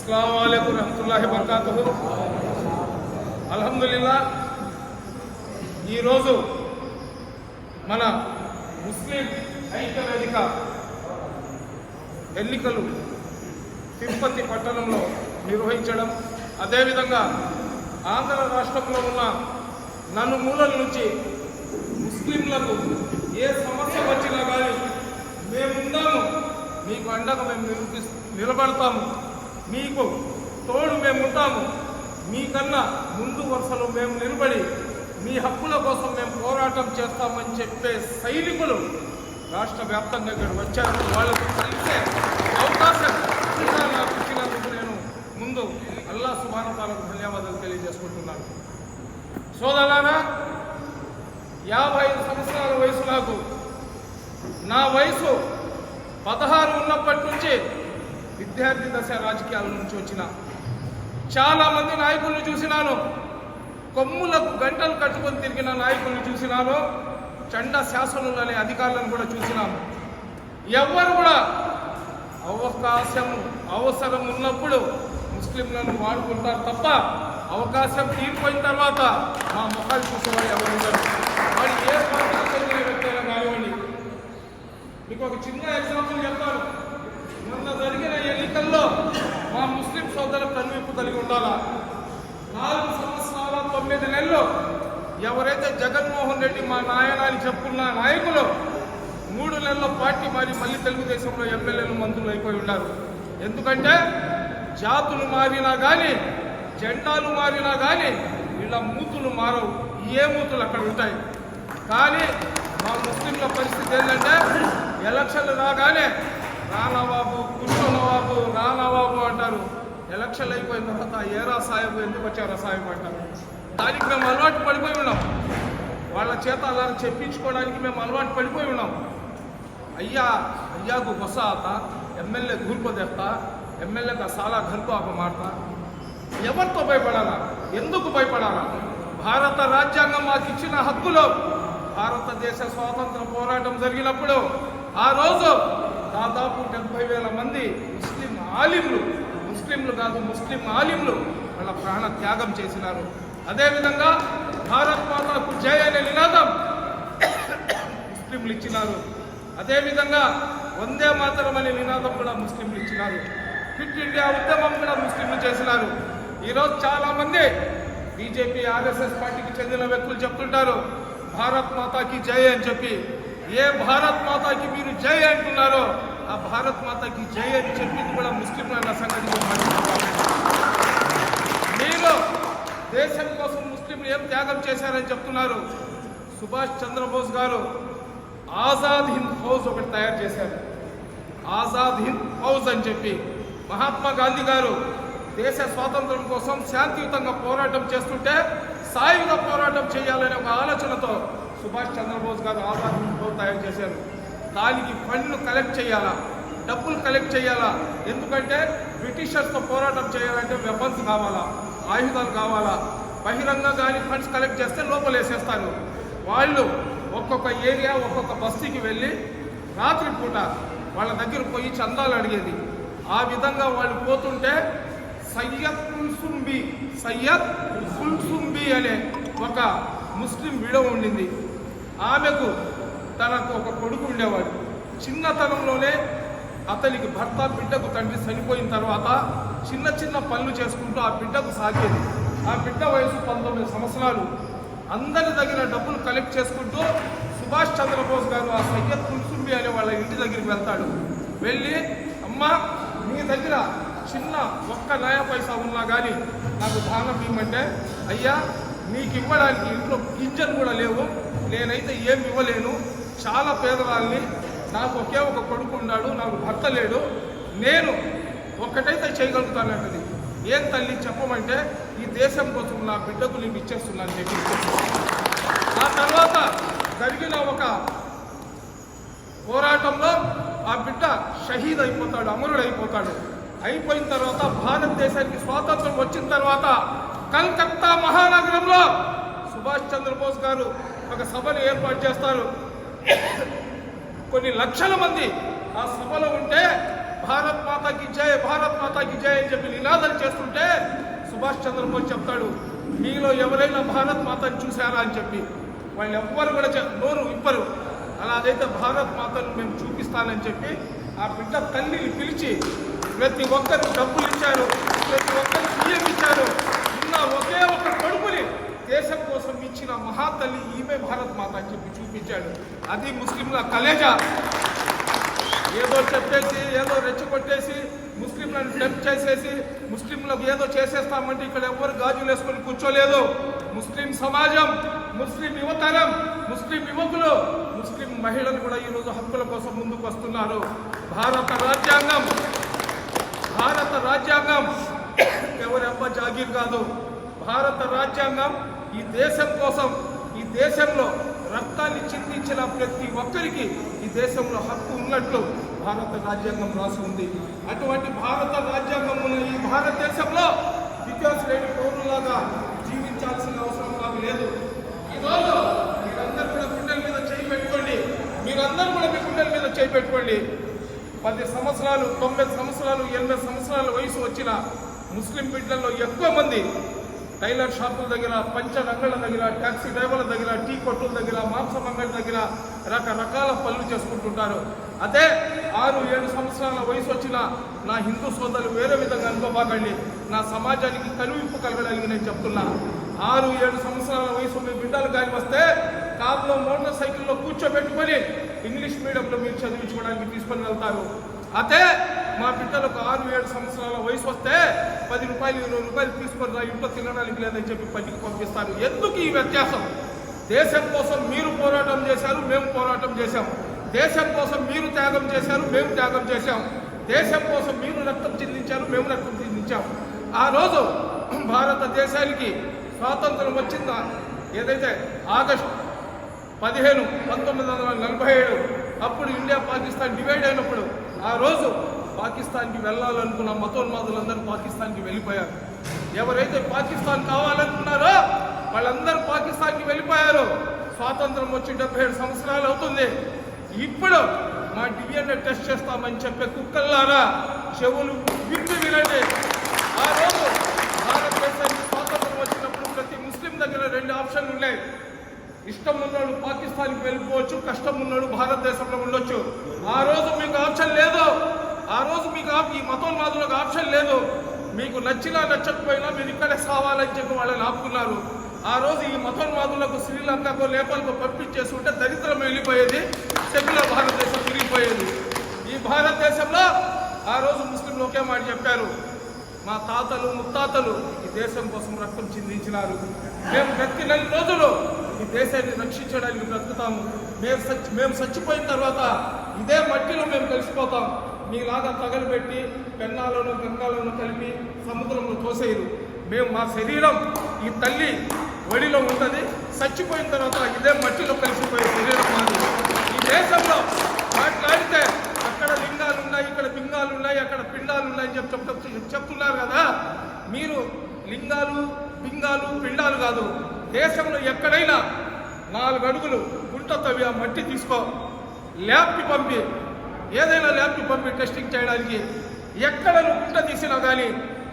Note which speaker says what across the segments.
Speaker 1: అస్సలం అయికు రహమతుల్లాహి వర్కాతు అల్హమ్దుల్లా ఈరోజు మన ముస్లిం ఐక్య వేదిక ఎన్నికలు తిరుపతి పట్టణంలో నిర్వహించడం అదేవిధంగా ఆంధ్ర రాష్ట్రంలో ఉన్న నలుమూలల నుంచి ముస్లింలకు ఏ సమస్య వచ్చినా కానీ మేముందాము మీకు అండగా మేము నిరూపి నిలబడతాము. మీకు తోడు మేము ఉంటాము మీకన్నా ముందు వరుసలో మేము నిలబడి మీ హక్కుల కోసం మేము పోరాటం చేస్తామని చెప్పే సైనికులు రాష్ట్ర వ్యాప్తంగా ఇక్కడ వచ్చారు. వాళ్ళకు కలిసే అవకాశం నాకు ఇచ్చినందుకు నేను ముందు అల్లా సుభానతాలకు ధన్యవాదాలు తెలియజేసుకుంటున్నాను. సోదరానా యాభై ఐదు సంవత్సరాల వయసు నాకు. నా వయసు పదహారు ఉన్నప్పటి నుంచి విద్యార్థి దశ రాజకీయాల నుంచి వచ్చిన చాలామంది నాయకుల్ని చూసినాను. కొమ్ములకు గంటలు కట్టుకొని తిరిగిన నాయకుల్ని చూసినాను. చండ శాసనులు అనే అధికారులను కూడా చూసినాను. ఎవ్వరు కూడా అవకాశం అవసరం ఉన్నప్పుడు ముస్లింలను వాడుకుంటారు తప్ప అవకాశం తీరిపోయిన తర్వాత మా ముఖాలు చూసేవాడు ఎవరు ఉండరు. వాడు ఏ పార్టీకి చెందిన వ్యక్తి అయినా కానివ్వండి. మీకు ఒక చిన్న ఎగ్జాంపుల్ చెప్తాను. నిన్న జరిగిన ఎన్నికల్లో మా ముస్లిం సోదరుల కనువిప్పు కలిగి ఉండాలా? నాలుగు సంవత్సరాల తొమ్మిది నెలలు ఎవరైతే జగన్మోహన్ రెడ్డి మా నాయన అని చెప్పుకున్న నాయకులు మూడు నెలల పార్టీ మారి మళ్ళీ తెలుగుదేశంలో ఎమ్మెల్యేలు మంత్రులు అయిపోయి ఉన్నారు. ఎందుకంటే జాతులు మారినా కానీ జెండాలు మారినా కానీ వీళ్ళ మూతులు మారవు. ఏ మూతులు అక్కడ ఉంటాయి? కానీ మా ముస్లింల పరిస్థితి ఏంటంటే ఎలక్షన్లు రాగానే రానవాబు కూర్చోనవాబు రానవాబు అంటారు. ఎలక్షన్ అయిపోయిన తర్వాత ఏరా సాహెబ్ ఎందుకు వచ్చారా సాహెబ్ అంటారు. దానికి మేము అలవాటు పడిపోయి ఉన్నాం. వాళ్ళ చేత అలా చెప్పించుకోవడానికి మేము అలవాటు పడిపోయి ఉన్నాం. అయ్యా అయ్యాకు బొస ఎమ్మెల్యే గూర్పు తెస్తా ఎమ్మెల్యే సాలా ఘర్పు ఆప మాట ఎవరితో భయపడాలా? ఎందుకు భయపడాలా? భారత రాజ్యాంగం మాకు ఇచ్చిన హక్కులో. భారతదేశ స్వాతంత్ర పోరాటం జరిగినప్పుడు ఆ రోజు దాదాపు డెబ్బై వేల మంది ముస్లిం ఆలింలు ముస్లింలు కాదు ముస్లిం ఆలింలు వాళ్ళ ప్రాణ త్యాగం చేసినారు. అదేవిధంగా భారత్ మాతకు జై అనే నినాదం ముస్లింలు ఇచ్చినారు. అదేవిధంగా వందే మాతరం అనే నినాదం కూడా ముస్లింలు ఇచ్చినారు. ఫిట్ ఇండియా ఉద్యమం కూడా ముస్లింలు చేసినారు. ఈరోజు చాలామంది బీజేపీ ఆర్ఎస్ఎస్ పార్టీకి చెందిన వ్యక్తులు చెప్తుంటారు భారత్ మాతాకి జయ అని చెప్పి. ఏ భారత్ మాతాకి మీరు జై అంటున్నారో ఆ భారత్ మాతాకి జై అని చెప్పింది కూడా ముస్లింలు సంగతి మీరు మీరు దేశం కోసం ముస్లింలు ఏం త్యాగం చేశారని చెప్తున్నారు? సుభాష్ చంద్రబోస్ గారు ఆజాద్ హింద్ ఫౌజ్ ఒకటి తయారు చేశారు. ఆజాద్ హింద్ ఫౌజ్ అని చెప్పి మహాత్మా గాంధీ గారు దేశ స్వాతంత్రం కోసం శాంతియుతంగా పోరాటం చేస్తుంటే సాయుధ పోరాటం చేయాలనే ఒక ఆలోచనతో సుభాష్ చంద్రబోస్ గారు ఆజాద్ తయారు చేశారు. దానికి ఫండ్లు కలెక్ట్ చేయాలా? డబ్బులు కలెక్ట్ చేయాలా? ఎందుకంటే బ్రిటిషర్స్తో పోరాటం చేయాలంటే వెపన్స్ కావాలా? ఆయుధాలు కావాలా? బహిరంగ కానీ ఫండ్స్ కలెక్ట్ చేస్తే లోపలేసేస్తారు వాళ్ళు ఒక్కొక్క ఏరియా ఒక్కొక్క బస్తీకి వెళ్ళి రాత్రి పూట వాళ్ళ దగ్గర పోయి చందాలు అడిగేది. ఆ విధంగా వాళ్ళు పోతుంటే సయ్యద్ కుల్సుంబి సయ్యద్ కుల్సుంబి అనే ఒక ముస్లిం విడవ ఉండింది. ఆమెకు తనకు ఒక కొడుకు ఉండేవాడు. చిన్నతనంలోనే అతనికి భర్త బిడ్డకు తండ్రి చనిపోయిన తర్వాత చిన్న చిన్న పనులు చేసుకుంటూ ఆ బిడ్డకు సాగేది. ఆ బిడ్డ వయసు పంతొమ్మిది సంవత్సరాలు. అందరి దగ్గర డబ్బులు కలెక్ట్ చేసుకుంటూ సుభాష్ చంద్రబోస్ గారు ఆ సయ్యద్ కుల్సుంబి అనే వాళ్ళ ఇంటి దగ్గరికి వెళ్తాడు. వెళ్ళి అమ్మ మీ దగ్గర చిన్న ఒక్క నయా పైసా ఉన్నా కానీ నాకు దానం ఇవ్వమంటే అయ్యా నీకు ఇవ్వడానికి ఇంట్లో గింజలు కూడా లేవు. నేనైతే ఏం ఇవ్వలేను. చాలా పేదవాళ్ళని నాకు ఒకే ఒక కొడుకు ఉన్నాడు నాకు భర్త లేడు. నేను ఒక్కటైతే చేయగలుగుతానంటది. ఏం తల్లి చెప్పమంటే ఈ దేశం కోసం నా బిడ్డకు నేను ఇచ్చేస్తున్నాను చెప్పి ఆ తర్వాత జరిగిన ఒక పోరాటంలో ఆ బిడ్డ షహీద్ అయిపోతాడు అమరుడు అయిపోతాడు. అయిపోయిన తర్వాత భారతదేశానికి స్వాతంత్రం వచ్చిన తర్వాత కల్కత్తా మహానగరంలో సుభాష్ చంద్రబోస్ గారు ఒక సభను ఏర్పాటు చేస్తారు. కొన్ని లక్షల మంది ఆ సభలో ఉంటే భారత్ మాతకి జయ భారత్ మాతకి మాతాకి జయ అని చెప్పి నినాదాలు చేస్తుంటే సుభాష్ చంద్రబోస్ చెప్తాడు మీలో ఎవరైనా భారత్ మాతను చూశారా? అని చెప్పి. వాళ్ళు ఎవ్వరు కూడా నోరు ఇప్పరు అలాగైతే భారత్ మాతను మేము చూపిస్తానని చెప్పి ఆ బిడ్డ తల్లిని పిలిచి ప్రతి ఒక్కరు డబ్బులు ఇచ్చారు. ప్రతి ఒక్కరు బియ్యం ఇచ్చారు ఉన్న ఒకే ఒక కొడుకుని దేశం కోసం ఇచ్చిన మహాతల్లి ఈమె భారత్ మాత అని చెప్పి చూపించాడు అది ముస్లింల కలేజా. ఏదో చెప్పేసి ఏదో రెచ్చగొట్టేసి ముస్లింలను టెంప్ చేసేసి ముస్లింలకు ఏదో చేసేస్తామంటే ఇక్కడ ఎవరు గాజులు వేసుకొని కూర్చోలేదు. ముస్లిం సమాజం ముస్లిం యువతరం ముస్లిం యువకులు ముస్లిం మహిళలు కూడా ఈరోజు హక్కుల కోసం ముందుకు వస్తున్నారు. భారత రాజ్యాంగం భారత రాజ్యాంగం ఎవరెవ్వ జాగీర్ కాదు. భారత రాజ్యాంగం ఈ దేశం కోసం ఈ దేశంలో రక్తాన్ని చిందించిన ప్రతి ఒక్కరికి ఈ దేశంలో హక్కు ఉన్నట్లు భారత రాజ్యాంగం రాసి ఉంది. అటువంటి భారత రాజ్యాంగం ఉన్న ఈ భారతదేశంలో వికాస్ లేని పౌరులాగా జీవించాల్సిన అవసరం నాకు లేదు. ఈరోజు మీరందరూ కూడా గుండెల మీద చేయి పెట్టుకోండి. మీరందరూ కూడా మీ గుండెల మీద చేయి పెట్టుకోండి. పది సంవత్సరాలు తొమ్మిది సంవత్సరాలు ఎనభై సంవత్సరాల వయసు వచ్చిన ముస్లిం బిడ్డల్లో ఎక్కువ మంది టైలర్ షాపుల దగ్గర పంచ రంగుల దగ్గర ట్యాక్సీ డ్రైవర్ల దగ్గర టీ కొట్టుల దగ్గర మాంసం అంగడి దగ్గర రకరకాల పనులు చేసుకుంటుంటారు. అదే ఆరు ఏడు సంవత్సరాల వయసు వచ్చిన నా హిందూ సోదరులు వేరే విధంగా అనుకోబాకండి నా సమాజానికి కనువిప్పు కలగడానికి నేను చెప్తున్నా. ఆరు ఏడు సంవత్సరాల వయసు మీ బిడ్డలు కానీ వస్తే కారులో మోటార్ సైకిల్లో కూర్చోబెట్టుకొని ఇంగ్లీష్ మీడియంలో మీరు చదివించుకోవడానికి తీసుకొని వెళ్తారు. అదే మా బిడ్డలకు ఆరు ఏడు సంవత్సరాల వయసు వస్తే పది రూపాయలు ఇరవై రూపాయలు తీసుకొని రా ఇంట్లో తినడానికి లేదని చెప్పి పనికి పంపిస్తారు. ఎందుకు ఈ వ్యత్యాసం? దేశం కోసం మీరు పోరాటం చేశారు మేము పోరాటం చేశాం. దేశం కోసం మీరు త్యాగం చేశారు మేము త్యాగం చేశాం. దేశం కోసం మీరు రక్తం చెందించారు మేము రక్తం చెందించాం. ఆ రోజు భారతదేశానికి స్వాతంత్రం వచ్చిందా? ఏదైతే ఆగస్టు పదిహేను పంతొమ్మిది వందల నలభై ఏడు అప్పుడు ఇండియా పాకిస్తాన్ డివైడ్ అయినప్పుడు ఆ రోజు పాకిస్తాన్కి వెళ్ళాలనుకున్న మతోన్మాదులందరూ పాకిస్తాన్కి వెళ్ళిపోయారు. ఎవరైతే పాకిస్తాన్ కావాలనుకున్నారో వాళ్ళందరూ పాకిస్తాన్కి వెళ్ళిపోయారు. స్వాతంత్రం వచ్చి డెబ్బై ఏడు సంవత్సరాలు అవుతుంది. ఇప్పుడు మా డిఎన్ఏ టెస్ట్ చేస్తామని చెప్పే కుక్కల్లారా చెవులు విప్పి వినండి. ఆ రోజు భారతదేశానికి స్వాతంత్రం వచ్చినప్పుడు ప్రతి ముస్లిం దగ్గర రెండు ఆప్షన్లు ఉన్నాయి. ఇష్టం ఉన్నాడు పాకిస్తాన్కి వెళ్ళిపోవచ్చు కష్టం ఉన్నాడు భారతదేశంలో ఉండొచ్చు. ఆ రోజు మీకు ఆప్షన్ లేదు. ఆ రోజు మీకు ఈ మతోన్మాదులకు ఆప్షన్ లేదు. మీకు నచ్చినా నచ్చకపోయినా మీరు ఇక్కడే సావాలని చెప్పి వాళ్ళని ఆపుకున్నారు. ఆ రోజు ఈ మతోన్మాదులకు శ్రీలంకకు నేపాల్కు పంపించేసి ఉంటే దరిద్రం వెళ్ళిపోయేది. సెక్యులర్ భారతదేశం తిరిగిపోయేది. ఈ భారతదేశంలో ఆ రోజు ముస్లింలు ఒకే మాట చెప్పారు. మా తాతలు ముత్తాతలు ఈ దేశం కోసం రక్తం చిందించినారు. మేము బ్రతికిన రోజులు ఈ దేశాన్ని రక్షించడానికి బ్రతుకుతాము. మేము సచ్చి మేము చచ్చిపోయిన తర్వాత ఇదే మట్టిలో మేము కలిసిపోతాం. మీలాగా తగలబెట్టి పెన్నాలను గంగాలను కలిపి సముద్రంలో తోసేయరు. మేము మా శరీరం ఈ తల్లి ఒడిలో ఉంటుంది. చచ్చిపోయిన తర్వాత ఇదే మట్టిలో కలిసిపోయే శరీరం మాది. ఈ దేశంలో మాట్లాడితే అక్కడ లింగాలు ఉన్నాయి ఇక్కడ పింగాలున్నాయి అక్కడ పిండాలు ఉన్నాయి అని చెప్పి చెప్తూ- చెప్తున్నారు కదా. మీరు లింగాలు పింగాలు పిండాలు కాదు. దేశంలో ఎక్కడైనా నాలుగు అడుగులు గుంట తవ్వి ఆ మట్టి తీసుకో. ల్యాబ్కి పంపి. ఏదైనా ల్యాబ్కి పంపి టెస్టింగ్ చేయడానికి ఎక్కడ గుంట తీసినా కానీ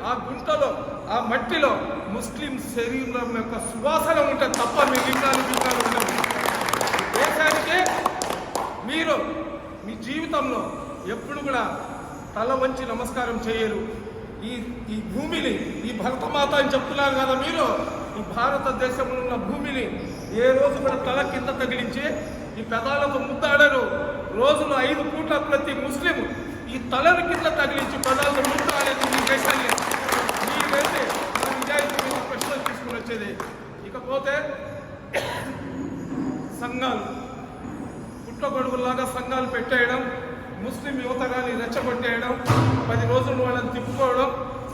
Speaker 1: ఆ గుంటలో ఆ మట్టిలో ముస్లిం శరీరం యొక్క సువాసన ఉంటే తప్ప మీ లింగాలు లింగాలు ఉండవు దేశానికి మీరు మీ జీవితంలో ఎప్పుడు కూడా తల వంచి నమస్కారం చేయరు. ఈ ఈ భూమిని ఈ భరతమాత అని చెప్తున్నారు కదా మీరు ఈ భారతదేశంలో ఉన్న భూమిని ఏ రోజు కూడా తల కింద తగిలించి ఈ పెదాలతో ముద్దాడరు. రోజులో ఐదు పూట్ల ప్రతి ముస్లిం ఈ తలను కింద తగిలించి పదాలు ముందు ఈ దేశాన్ని మీరైతే నిజాయితీ మీద ప్రశ్నలు తీసుకుని వచ్చేది. ఇకపోతే సంఘాలు పుట్టగొడుగులాగా సంఘాలు పెట్టేయడం ముస్లిం యువతరాన్ని రెచ్చగొట్టేయడం పది రోజులు వాళ్ళని తిప్పుకోవడం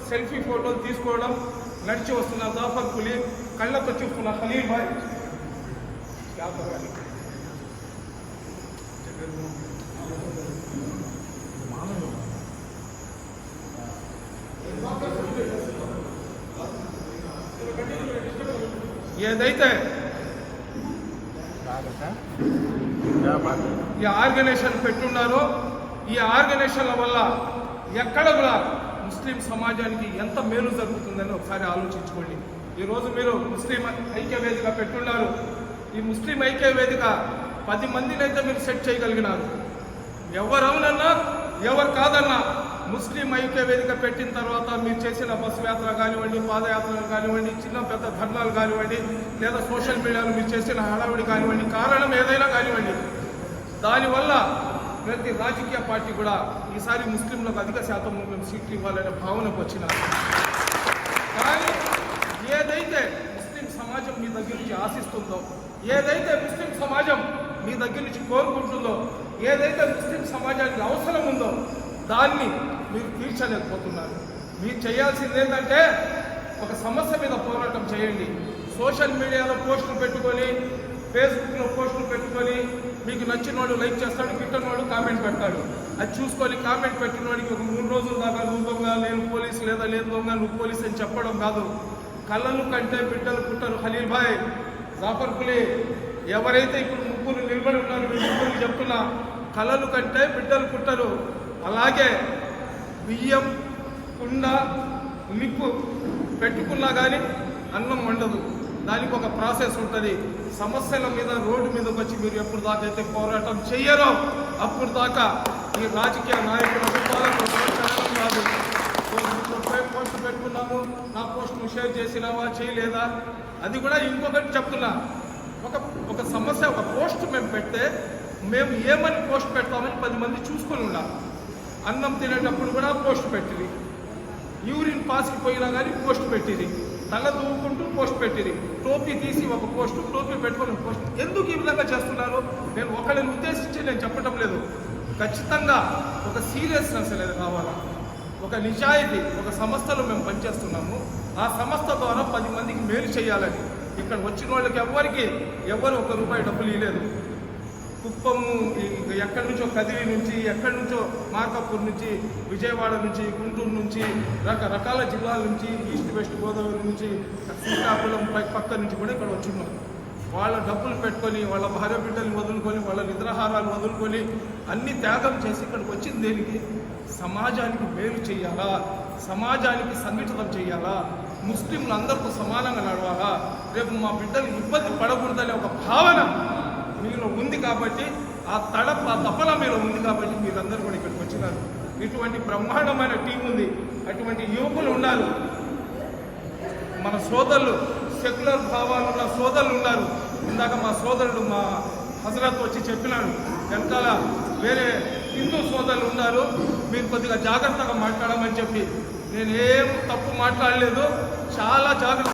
Speaker 1: సెల్ఫీ ఫోటోలు తీసుకోవడం నడిచి వస్తున్న జాఫర్ కులి కళ్ళతో చూస్తున్న ఖలీల్ భాయ్. ఏదైతే ఈ ఆర్గనైజేషన్ పెట్టున్నారో ఈ ఆర్గనైజేషన్ల వల్ల ఎక్కడ కూడా ముస్లిం సమాజానికి ఎంత మేలు జరుగుతుందని ఒకసారి ఆలోచించుకోండి. ఈరోజు మీరు ముస్లిం ఐక్య వేదిక పెట్టున్నారు. ఈ ముస్లిం ఐక్య వేదిక పది మందినైతే మీరు సెట్ చేయగలిగినారు. ఎవరవునన్నా ఎవరు కాదన్నా ముస్లిం ఐక్య వేదిక పెట్టిన తర్వాత మీరు చేసిన బస్సు యాత్ర కానివ్వండి పాదయాత్రలు కానివ్వండి చిన్న పెద్ద ధర్నాలు కానివ్వండి లేదా సోషల్ మీడియాలో మీరు చేసిన హడావిడి కానివ్వండి కారణం ఏదైనా కానివ్వండి. దానివల్ల ప్రతి రాజకీయ పార్టీ కూడా ఈసారి ముస్లింలకు అధిక శాతం మేము సీట్లు ఇవ్వాలనే భావనకు వచ్చిన కానీ ఏదైతే ముస్లిం సమాజం మీ దగ్గర నుంచి ఆశిస్తుందో ఏదైతే ముస్లిం సమాజం మీ దగ్గర నుంచి కోరుకుంటుందో ఏదైతే ముస్లిం సమాజానికి అవసరం ఉందో దాన్ని మీరు తీర్చలేకపోతున్నారు. మీరు చేయాల్సింది ఏంటంటే ఒక సమస్య మీద పోరాటం చేయండి. సోషల్ మీడియాలో పోస్టులు పెట్టుకొని ఫేస్బుక్లో పోస్టులు పెట్టుకొని మీకు నచ్చిన వాడు లైక్ చేస్తాడు గిట్టని వాడు కామెంట్ పెడతాడు. అది చూసుకొని కామెంట్ పెట్టిన వాడికి ఒక మూడు రోజుల దాకా నువ్వు దొంగ నేను పోలీస్ లేదా లేదు దొంగ నువ్వు పోలీస్ అని చెప్పడం కాదు. కళ్ళలు కంటే బిడ్డలు పుట్టరు ఖలీల్ భాయ్ జాఫర్ పులి ఎవరైతే ఇప్పుడు ముగ్గురు నిలబడి ఉన్నారు మీ ముగ్గురు చెప్తున్నా కళలు కంటే బిడ్డలు పుట్టరు. అలాగే బియ్యం కుండ నిప్పు పెట్టుకున్నా కానీ అన్నం వండదు. దానికి ఒక ప్రాసెస్ ఉంటుంది. సమస్యల మీద రోడ్డు మీదకి వచ్చి మీరు ఎప్పుడు దాకా అయితే పోరాటం చెయ్యరో అప్పుడు దాకా ఈ రాజకీయ నాయకుల కాదు. పోస్ట్ పెట్టుకున్నాము. నా పోస్ట్ను షేర్ చేసినావా చేయలేదా? అది కూడా ఇంకొకటి చెప్తున్నా. ఒక ఒక సమస్య ఒక పోస్ట్ మేము పెడితే మేము ఏమని పోస్ట్ పెడతామని పది మంది చూసుకొని ఉండాలి. అన్నం తినేటప్పుడు కూడా పోస్ట్ పెట్టింది. యూరిన్ పాస్కి పోయినా కానీ పోస్ట్ పెట్టింది. తల దూవుకుంటూ పోస్ట్ పెట్టింది. టోపీ తీసి ఒక పోస్ట్ టోపీ పెట్టుకొని ఒక పోస్ట్. ఎందుకు ఈ విధంగా చేస్తున్నారు? నేను ఒకరిని ఉద్దేశించి నేను చెప్పడం లేదు. ఖచ్చితంగా ఒక సీరియస్నెస్ అనేది కావాలా? ఒక నిజాయితీ ఒక సంస్థలో మేము పనిచేస్తున్నాము. ఆ సంస్థ ద్వారా పది మందికి మేలు చేయాలని. ఇక్కడ వచ్చిన వాళ్ళకి ఎవ్వరికి ఎవరు ఒక రూపాయి డబ్బులు ఇవ్వలేదు. కుప్పము ఎక్కడి నుంచో కదిరి నుంచి ఎక్కడి నుంచో మార్కాపూర్ నుంచి విజయవాడ నుంచి గుంటూరు నుంచి రకరకాల జిల్లాల నుంచి ఈస్ట్ వెస్ట్ గోదావరి నుంచి శ్రీకాకుళం పై పక్క నుంచి కూడా ఇక్కడ వచ్చిన్నారు వాళ్ళ డబ్బులు పెట్టుకొని వాళ్ళ భార్య బిడ్డలు వదులుకొని వాళ్ళ నిద్రాహారాలు వదులుకొని అన్ని త్యాగం చేసి ఇక్కడికి వచ్చింది దేనికి? సమాజానికి మేలు చేయాలా? సమాజానికి సంఘటితం చేయాలా? ముస్లింలు అందరికీ సమానంగా నడవాలా? రేపు మా బిడ్డలు ఇబ్బంది పడకూడదనే ఒక భావన మీలో ఉంది కాబట్టి ఆ తడప ఆ తపల మీలో ఉంది కాబట్టి మీరందరూ కూడా ఇక్కడికి వచ్చినారు. ఇటువంటి బ్రహ్మాండమైన టీం ఉంది. అటువంటి యువకులు ఉన్నారు. మన సోదరులు సెక్యులర్ భావాలు ఉన్న సోదరులు ఉన్నారు. ఇందాక మా సోదరుడు మా హజరత్ వచ్చి చెప్పినాడు వెనకాల వేరే హిందూ సోదరులు ఉన్నారు. మీరు కొద్దిగా జాగ్రత్తగా మాట్లాడమని చెప్పి నేను ఏం తప్పు మాట్లాడలేదు. చాలా జాగ్రత్త